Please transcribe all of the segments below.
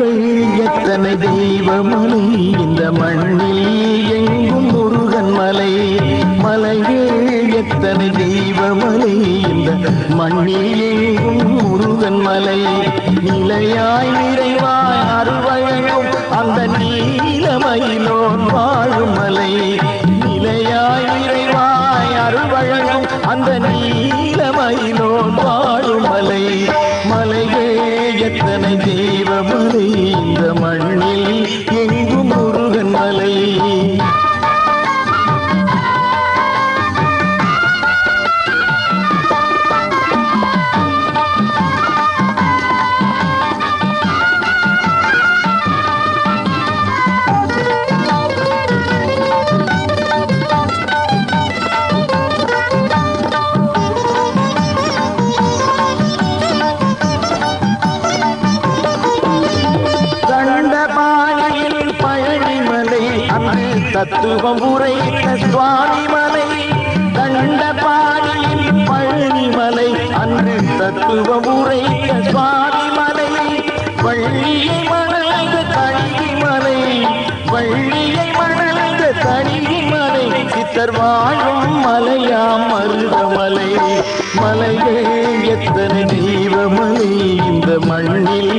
முருகை எத்தனை தெய்வமலை? இந்த மண்ணில் எங்கும் முருகன் மலை. மலைகள் எத்தனை தெய்வமலை? இந்த மண்ணில் எங்கும் முருகன் மலை. நிலையாய் நிறை தத்துவம் உரைத்த சுவாமிமலை கண்ட தண்டபாணியில் பழனிமலை அன்று தத்துவம் உரைத்த சுவாமிமலை வள்ளியை மணந்த தனிமலை வள்ளியை மணந்த தனிமலை சித்தர் வாழும் மலையாம் மருதமலை மலைகள் எத்தனை தெய்வமலை இந்த மண்ணில்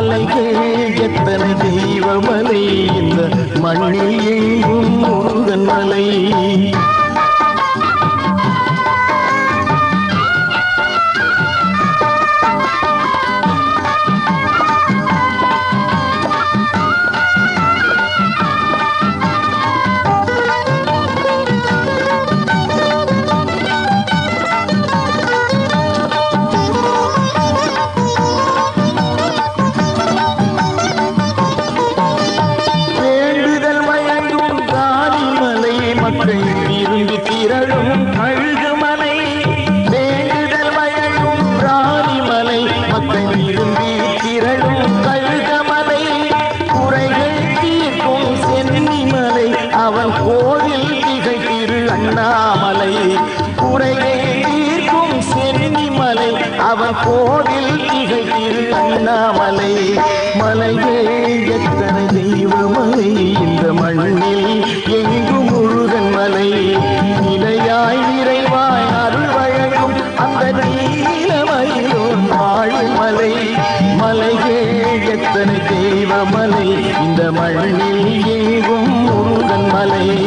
மலைகள் எத்தனை தெய்வமலை இந்த மண்ணில் எங்கும் முருகன் மலை. அண்ணாமலை குறைகள் தீர்க்கும் சென்னிமலை. அவன் கோவில் திகழ் அண்ணாமலை. மலைகள் எத்தனை தெய்வமலை. இந்த மண்ணில் எங்கும் முருகன் மலை. நிலையாய் நிறைவாய் அருள் வழங்கும் அந்த நீலமயிலோன் வாழும் மலை. மலைகள் எத்தனை தெய்வமலை. இந்த மண்ணில் எங்கும் முருகன் மலை.